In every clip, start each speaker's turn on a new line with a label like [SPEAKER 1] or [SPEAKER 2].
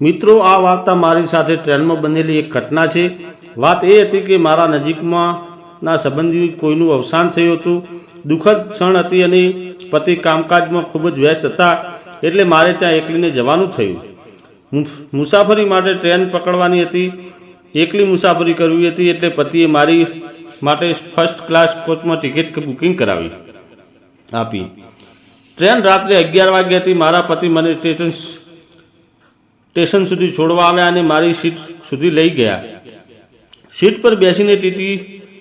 [SPEAKER 1] મિત્રો, આ વાર્તા મારી સાથે ટ્રેનમાં બનેલી એક ઘટના છે. વાત એ હતી કે મારા નજીકમાં ના સંબંધી કોઈનું અવસાન થયું હતું. દુઃખદ ક્ષણ હતી અને પતિ કામકાજમાં ખૂબ જ વ્યસ્ત હતા, એટલે મારે ત્યાં એકલીને જવાનું થયું. મુસાફરી માટે ટ્રેન પકડવાની હતી. એકલી મુસાફરી કરવી હતી એટલે પતિએ મારી માટે ફર્સ્ટ ક્લાસ કોચમાં ટિકિટ બુકિંગ કરાવી આપી. ટ્રેન રાત્રે અગિયાર વાગ્યાથી મારા પતિ મને સ્ટેશન સ્ટેશન સુધી છોડવા આવ્યા અને મારી સીટ સુધી લઈ ગયા. સીટ પર બેસીને ટીટી,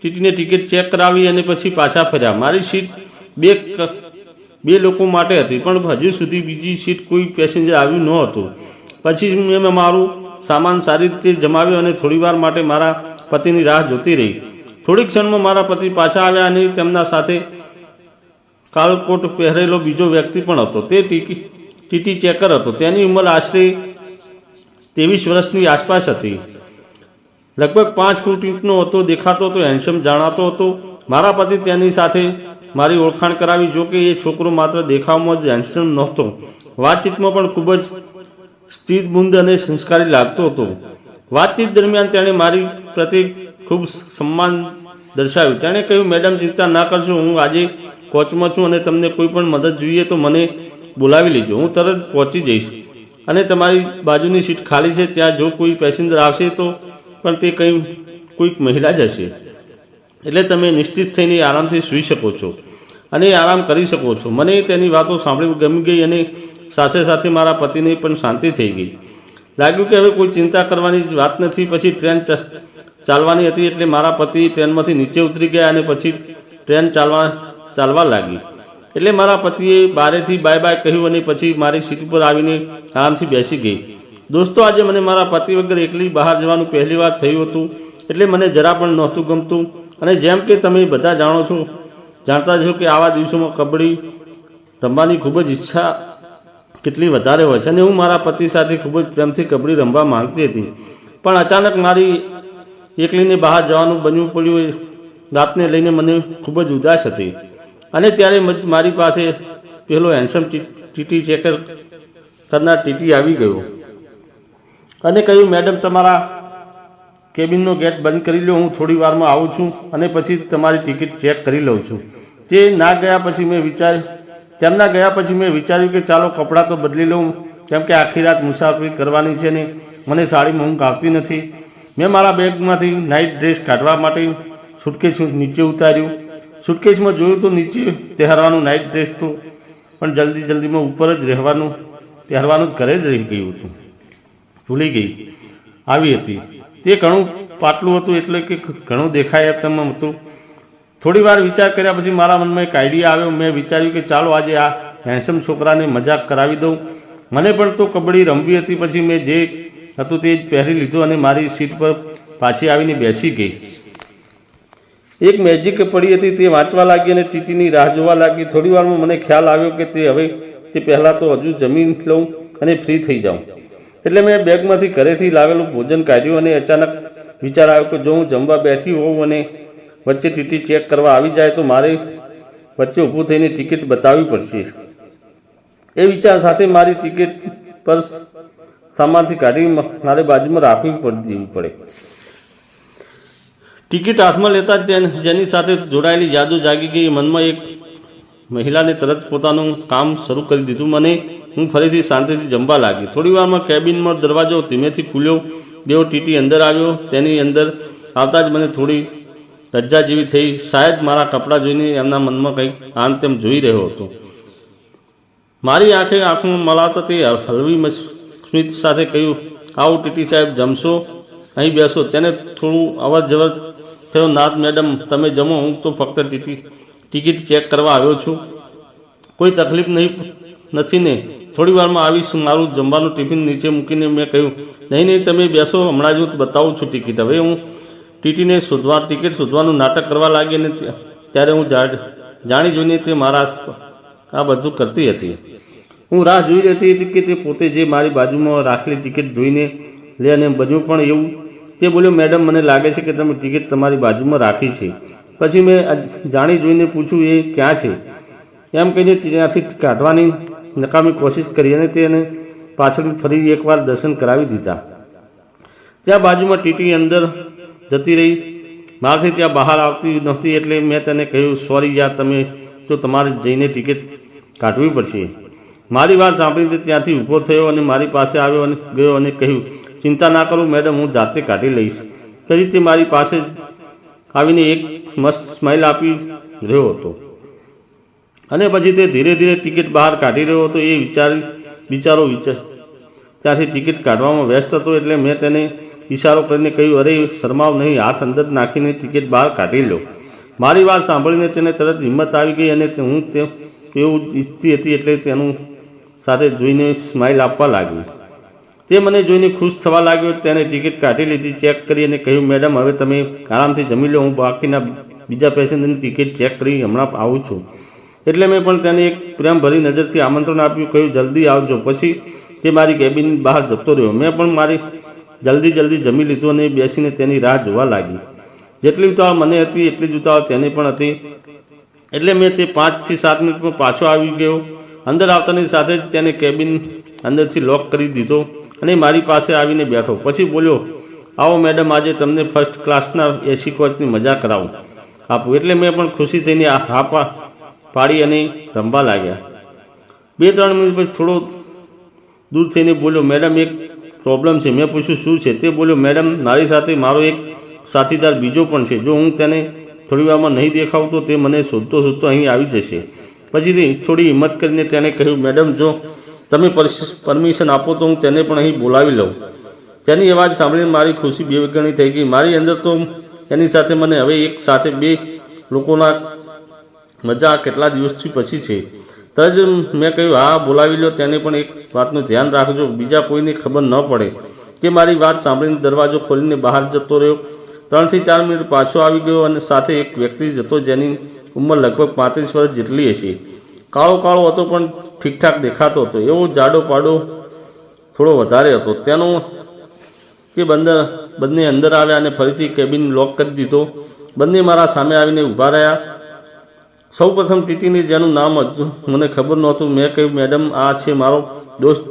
[SPEAKER 1] ટીટીને ટિકિટ ચેક કરાવી અને પછી પાછા ફર્યા. મારી સીટ બે બે લોકો માટે હતી, પણ હજુ સુધી બીજી સીટ કોઈ પેસેન્જર આવ્યું ન હતું પછી મેં મારું સામાન સારી રીતે જમાવ્યો અને થોડીવાર માટે મારા પતિની રાહ જોતી રહી. થોડી ક્ષણમાં મારા પતિ પાછા આવ્યા અને તેમના સાથે કાલકોટ પહેરેલો બીજો વ્યક્તિ પણ હતો. તે ટીકી, ટીટી ચેકર હતો. તેની ઉંમર આશરે ત્રેવીસ વર્ષની આસપાસ હતી. લગભગ પાંચ ફૂટ ઇંચનો હતો, દેખાતો હતો હેન્ડસમ જાણાતો હતો. મારા પતિ તેની સાથે મારી ઓળખાણ કરાવી, જો કે એ છોકરો માત્ર દેખાવમાં જ હેન્ડસમ નહોતો. વાતચીતમાં પણ ખૂબ જ સ્થિતબુંદ અને સંસ્કારી લાગતો હતો. વાતચીત દરમિયાન તેણે મારી પ્રતિ ખૂબ સન્માન દર્શાવ્યું. તેણે કહ્યું, મેડમ, ચિંતા ના કરશો, હું આજે કોચમાં છું અને તમને કોઈ પણ મદદ જોઈએ તો મને બોલાવી લેજો. હું તરત પહોંચી જઈશ. અને તમારી બાજુની સીટ ખાલી છે, ત્યાં જો કોઈ પેસેન્જર આવશે તો પણ તે કંઈ કોઈક મહિલા જ હશે. એટલે તમે નિશ્ચિત થઈને આરામથી સૂઈ શકો છો અને આરામ કરી શકો છો. મને તેની વાતો સાંભળી ગમી ગઈ અને સાથે સાથે મારા પતિને પણ શાંતિ થઈ ગઈ. લાગ્યું કે હવે કોઈ ચિંતા કરવાની જ વાત નથી. પછી ટ્રેન ચાલવાની હતી એટલે મારા પતિ ટ્રેનમાંથી નીચે ઉતરી ગયા અને પછી ટ્રેન ચાલવા ચાલવા લાગી. એટલે મારા પતિએ બારેથી બાય બાય કહ્યું અને પછી મારી સીટ ઉપર આવીને આરામથી બેસી ગઈ. દોસ્તો, આજે મને મારા પતિ વગર એકલી બહાર જવાનું પહેલી વાર થયું હતું, એટલે મને જરા પણ નહોતું ગમતું. અને જેમ કે તમે બધા જાણો છો, જાણતા છો કે આવા દિવસોમાં કબડ્ડી રમવાની ખૂબ જ ઈચ્છા કેટલી વધારે હોય છે અને હું મારા પતિ સાથે ખૂબ જ પ્રેમથી કબડ્ડી રમવા માંગતી હતી. પણ અચાનક મારી એકલીને બહાર જવાનું બનવું પડ્યું એ રાતને લઈને મને ખૂબ જ ઉદાસ હતી. અને ત્યારે મારી પાસે પેલો હેન્ડસમ ટીટી ચેકર કરનાર ટીટી આવી ગયો. અને કહ્યું, મેડમ, તમારા કેબિનનો ગેટ બંધ કરી લો, હું થોડી વારમાં આવું છું અને પછી તમારી ટિકિટ ચેક કરી લઉં છું. તે ના ગયા પછી મેં વિચાર, તેમના ગયા પછી મેં વિચાર્યું કે ચાલો કપડાં તો બદલી લઉં, કેમ કે આખી રાત મુસાફરી કરવાની છે ને, મને સાડીમાં ઊંઘ આવતી નથી. મેં મારા બેગમાંથી નાઇટ ડ્રેસ કાઢવા માટે સુટકેસ નીચે ઉતાર્યું. સુટકેસમાં જોયું તો નીચે પહેરવાનું નાઇટ ડ્રેસ તો, પણ જલ્દી જલ્દીમાં ઉપર જ રહેવાનું, પહેરવાનું ઘરે જ રહી ગયું હતું. ભૂલી ગઈ. આવી હતી. તે ઘણું પાટલું હતું એટલે કે ઘણું દેખાય તેમ હતું. થોડી વાર વિચાર કર્યા પછી મારા મનમાં એક આઈડિયા આવ્યો. મેં વિચાર્યું કે ચાલો આજે આ હેન્ડસમ છોકરાને મજાક કરાવી દઉં. મને પણ તો કબડ્ડી રમવી હતી. પછી મેં જે હતું તે જ પહેરી લીધું અને મારી સીટ પર પાછી આવીને બેસી ગઈ. એક મેજિક પડી હતી, તે વાંચવા લાગી અને ટીટીની રાહ જોવા લાગી. થોડી વારમાં મને ખ્યાલ આવ્યો કે તે હવે, તે પહેલાં તો હજુ જમીન લઉં અને ફ્રી થઈ જાઉં. એટલે મેં બેગમાંથી ઘરેથી લાવેલું ભોજન કાઢ્યું અને અચાનક વિચાર આવ્યો કે જો હું જમવા બેઠી હોઉં અને વચ્ચે ટીટી ચેક કરવા આવી જાય તો મારે વચ્ચે ઊભું થઈને ટિકિટ બતાવવી પડશે. એ વિચાર સાથે મારી ટિકિટ પર સામાનથી કાઢી, મારે બાજુમાં રાખવી પડી પડે. ટિકિટ હાથમાં લેતા જેની સાથે જોડાયેલી યાદો જાગી ગઈ મનમાં એક મહિલાને તરત પોતાનું કામ શરૂ કરી દીધું. મને, હું ફરીથી શાંતિથી જમવા લાગી. થોડી વારમાં કેબિનમાં દરવાજો ધીમેથી ખુલ્યો. બેવો ટીટી અંદર આવ્યો. તેની અંદર આવતા જ મને થોડી લજ્જા જેવી થઈ. શાયદ મારા કપડાં જોઈને એમના મનમાં કંઈક આમ તેમ જોઈ રહ્યો હતો. મારી આંખે આંખમાં મળાતા તે હલવી સ્મિત સાથે કહ્યું, આવો ટીટી સાહેબ, જમશો? અહીં બેસો. તેને થોડું અવર જવર થયો નાથ મેડમ, તમે જમો, હું તો ફક્ત ટિકિટ ચેક કરવા આવ્યો છું. કોઈ તકલીફ નહીં, નથી ને. થોડી વારમાં આવીશ, મારું જમવાનું ટિફિન નીચે મૂકીને મેં કહ્યું, નહીં નહીં, તમે બેસો, હમણાં જ હું બતાવું છું ટિકિટ. હવે હું ટીટીને શોધવા, ટિકિટ શોધવાનું નાટક કરવા લાગી ને ત્યારે હું જાણી જોઈને તે મારા આ બધું કરતી હતી. હું રાહ જોઈ રહેતી હતી કે તે પોતે જે મારી બાજુમાં રાખેલી ટિકિટ જોઈને લે અને બન્યું પણ એવું તે બોલ્યો, મેડમ, મને લાગે છે કે તમે ટિકિટ તમારી બાજુમાં રાખી છે. પછી મેં જાણી જોઈને પૂછ્યું, એ ક્યાં છે? એમ કહીને ત્યાંથી કાઢવાની નકામી કોશિશ કરી અને તેને પાછળ ફરી એકવાર દર્શન કરાવી દીધા. ત્યાં બાજુમાં ટીટી અંદર જતી રહી. મારાથી ત્યાં બહાર આવતી નહોતી એટલે મેં તેને કહ્યું, સોરી યાર, તમે તો તમારે જઈને ટિકિટ કાઢવી પડશે. મારી વાત સાંભળીને ત્યાંથી ઊભો થયો અને મારી પાસે આવ્યો અને ગયો અને કહ્યું ચિંતા ના કરો, મેડમ, હું જાતે કાઢી લઈશ. કદી તે મારી પાસે આવીને એક મસ્ત સ્માઇલ આપી રહ્યો હતો. અને પછી તે ધીરે ધીરે ટિકિટ બહાર કાઢી રહ્યો હતો. એ વિચારી બિચારો વિચાર ત્યાંથી ટિકિટ કાઢવામાં વ્યસ્ત હતો એટલે મેં તેને ઈશારો કરીને કહ્યું, અરે, શરમાવ નહીં, હાથ અંદર નાખીને ટિકિટ બહાર કાઢી લો. મારી વાત સાંભળીને તેને તરત હિંમત આવી ગઈ અને હું તે, એવું ઈચ્છતી હતી એટલે તેનું સાથે જોઈને સ્માઇલ આપવા લાગી. તે મને જોઈને ખુશ થવા લાગ્યો તેને ટિકિટ કાઢી લીધી, ચેક કરી અને કહ્યું, મેડમ, હવે તમે આરામથી જમી લો, હું બાકીના બીજા પેસેન્જરની ટિકિટ ચેક કરી હમણાં આવું છું. એટલે મેં પણ તેને એક પ્રેમભરી નજરથી આમંત્રણ આપ્યું, કહ્યું, જલ્દી આવજો. પછી તે મારી કેબિન બહાર જતો રહ્યો. મેં પણ મારી જલ્દી જલ્દી જમી લીધું અને બેસીને તેની રાહ જોવા લાગી. જેટલી ઉતાવળ મને હતી, એટલી જ ઉતાવળ તેને પણ હતી. એટલે મેં તે પાંચથી સાત મિનિટમાં પાછો આવી ગયો. અંદર આવતાની સાથે જ તેને કેબિન અંદરથી લોક કરી દીધો. અને મારી પાસે આવીને બેઠો. પછી બોલ્યો, આવો મેડમ, આજે તમને ફર્સ્ટ ક્લાસના એસી કોચની મજા કરાવું. આપું. એટલે મેં પણ ખુશી થઈને આ હા પા- પાડી અને રમવા લાગ્યા. બે ત્રણ મિનિટ પછી થોડો દૂર થઈને બોલ્યો, મેડમ, એક પ્રોબ્લેમ છે. મેં પૂછ્યું, શું છે? તે બોલ્યો, મેડમ, મારી સાથે મારો એક સાથીદાર બીજો પણ છે. જો હું તેને થોડી વારમાં નહીં દેખાવું તો તે મને શોધતો શોધતો અહીં આવી જશે. પછીથી થોડી હિંમત કરીને તેને કહ્યું, મેડમ, જો તમે પરમિશન આપો તો હું તેને પણ અહીં બોલાવી લઉં. તેની અવાજ સાંભળીને મારી ખુશી બેવગણી થઈ ગઈ. મારી અંદર તો એની સાથે મને હવે એક સાથે બે લોકોના મજા કેટલા દિવસથી પછી છે. તજ મેં કહ્યું, હા, બોલાવી લો, તેને પણ એક વાતનું ધ્યાન રાખજો. બીજા કોઈને ખબર ન પડે. કે મારી વાત સાંભળીને દરવાજો ખોલીને બહાર જતો રહ્યો. ત્રણથી ચાર મિનિટ પાછો આવી ગયો અને સાથે એક વ્યક્તિ જતો જેની ઉંમર લગભગ પાંત્રીસ વર્ષ જેટલી હશે. કાળો કાળો હતો પણ ઠીકઠાક દેખાતો હતો. એવો જાડો પાડો થોડો વધારે હતો. તેનો કે બંદર બંને અંદર આવ્યા અને ફરીથી કેબિન લોક કરી દીધો. બંને મારા સામે આવીને ઊભા રહ્યા. સૌ પ્રથમ ટીટીને જેનું નામ હજુ મને ખબર નહોતું, મેં કહ્યું, મેડમ, આ છે મારો દોસ્ત.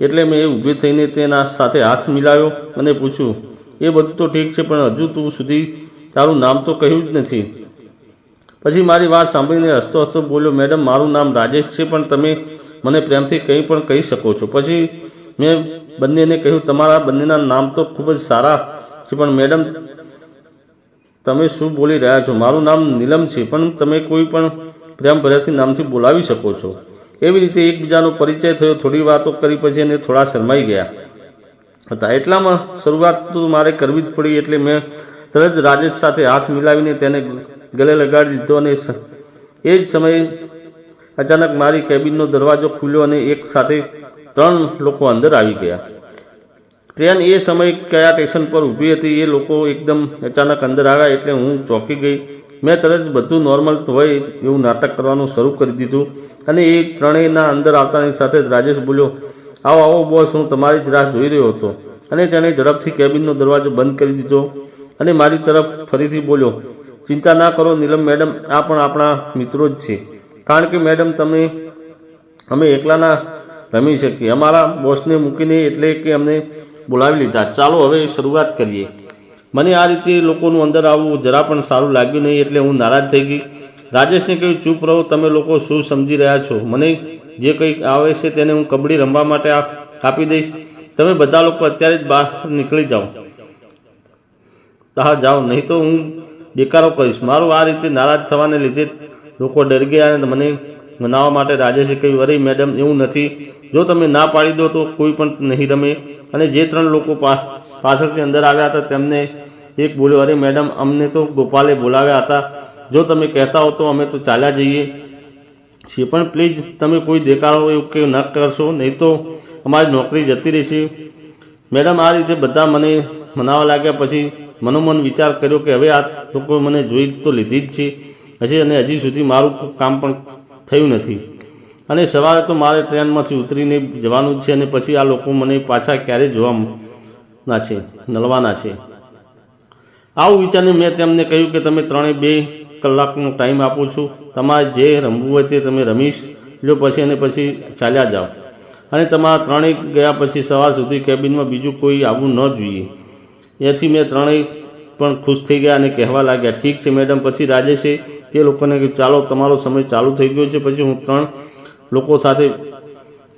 [SPEAKER 1] એટલે મેં એ ઊભી થઈને તેના સાથે હાથ મિલાવ્યો અને પૂછ્યું, એ બધું તો ઠીક છે, પણ હજુ તું સુધી તારું નામ તો કહ્યું જ નથી. પછી મારી વાત સાંભળીને હસતો હસતો બોલ્યો, મેડમ, મારું નામ રાજેશ છે, પણ તમે મને પ્રેમથી કંઈ પણ કહી શકો છો. પછી મેં બંનેને કહ્યું, તમારા બંનેના નામ તો ખૂબ જ સારા છે, પણ મેડમ, તમે શું બોલી રહ્યા છો? મારું નામ નીલમ છે, પણ તમે કોઈ પણ પ્રેમ ભર્યાથી નામથી બોલાવી શકો છો. એવી રીતે એકબીજાનો પરિચય થયો. થોડી વાતો કરી, પછી એને થોડા શરમાઈ ગયા. હતા. એટલામાં શરૂઆત તો મારે કરવી જ પડી, એટલે મેં તરત રાજેશ સાથે હાથ મિલાવીને તેને ગલે લગાડી દીધો અને એ જ સમયે અચાનક મારી કેબિનનો દરવાજો ખુલ્યો અને એક સાથે ત્રણ લોકો અંદર આવી ગયા. ટ્રેન એ સમયે કયા સ્ટેશન પર ઊભી હતી એ લોકો એકદમ અચાનક અંદર આવ્યા એટલે હું ચોંકી ગઈ. મેં તરત જ બધું નોર્મલ હોય એવું નાટક કરવાનું શરૂ કરી દીધું અને એ ત્રણેયના અંદર આવતાની સાથે જ રાજેશ બોલ્યો, આવો આવો બોસ હું તમારી જ રાહ જોઈ રહ્યો હતો. અને તેણે ઝડપથી કેબિનનો દરવાજો બંધ કરી દીધો અને મારી તરફ ફરીથી બોલ્યો ચિંતા ના કરો, નીલમ મેડમ, આ પણ આપણા મિત્રો જ છે. કારણ કે મેડમ, તમે, અમે એકલાના રમી શકીએ. અમારા બોસને મૂકીને એટલે કે અમને બોલાવી લીધા. ચાલો હવે શરૂઆત કરીએ. મને આ રીતે લોકોનું અંદર આવવું જરા પણ સારું લાગ્યું નહીં એટલે હું નારાજ થઈ ગઈ. રાજેશને કહ્યું, ચૂપ રહો, તમે લોકો શું સમજી રહ્યા છો? મને જે કંઈક આવે છે તેને હું કબડ્ડી રમવા માટે આપી દઈશ. તમે બધા લોકો અત્યારે જ બહાર નીકળી જાઓ. હા જાઓ? નહીં તો હું બેકારો કરીશ. મારું આ રીતે નારાજ થવાને લીધે લોકો ડરી ગયા અને મને મનાવવા માટે રાજેશે કહ્યું અરે મેડમ, એવું નથી. જો તમે ના પાડી દો તો કોઈ પણ નહીં રમે. અને જે ત્રણ લોકો પાછળથી અંદર આવ્યા હતા, તેમને એક બોલ્યો, અરે મેડમ, અમને તો ગોપાલે બોલાવ્યા હતા. જો તમે કહેતા હો તો અમે તો ચાલ્યા જઈએ. છીએ પણ પ્લીઝ તમે કોઈ દેખાડો એવું કે ન કરશો, નહીં તો અમારી નોકરી જતી રહેશે. મેડમ, આ રીતે બધા મને મનાવવા લાગ્યા પછી મનોમન વિચાર કર્યો કે હવે આ લોકો મને જોઈ તો લીધી જ છે. હજી અને હજી સુધી મારું કામ પણ થયું નથી. અને સવારે તો મારે ટ્રેનમાંથી ઉતરીને જવાનું જ છે અને પછી આ લોકો મને પાછા ક્યારે જોવાના છે નળવાના છે. આવું વિચારીને મેં તેમને કહ્યું કે તમે ત્રણે બે કલાકનો ટાઈમ આપું છું. તમારે જે રમવું હોય તે તમે રમીશ. લો પછી અને પછી ચાલ્યા જાઓ. અને તમારા ત્રણેય ગયા પછી સવાર સુધી કેબિનમાં બીજું કોઈ આવવું ન જોઈએ. એથી મેં ત્રણેય પણ ખુશ થઈ ગયા અને કહેવા લાગ્યા, ઠીક છે મેડમ, પછી રાજેશે તે લોકોને કહ્યું, ચાલો, તમારો સમય ચાલુ થઈ ગયો છે, પછી હું ત્રણ લોકો સાથે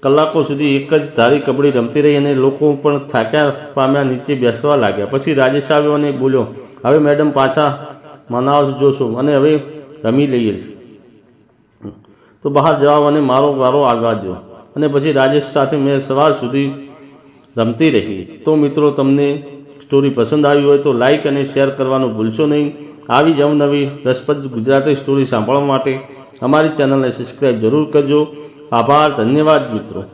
[SPEAKER 1] કલાકો સુધી એક જ ધારી કબડ્ડી રમતી રહી અને લોકો પણ થાક્યા પામ્યા, નીચે બેસવા લાગ્યા. પછી રાજેશ આવ્યો અને બોલ્યો, હવે મેડમ, પાછા મનાવ જોશો અને હવે રમી લઈએ. તો બહાર જવા અને મારો વારો આવવા દો અને પછી રાજેશ સાથે મેં સવાર સુધી રમતી રહી. તો મિત્રો, તમને સ્ટોરી પસંદ આવી હોય તો લાઈક અને શેર કરવાનું ભૂલશો નહીં. આવી જ અવનવી રસપ્રદ ગુજરાતી સ્ટોરી સાંભળવા માટે અમારી ચેનલને સબસ્ક્રાઈબ જરૂર કરજો. આભાર, ધન્યવાદ મિત્રો.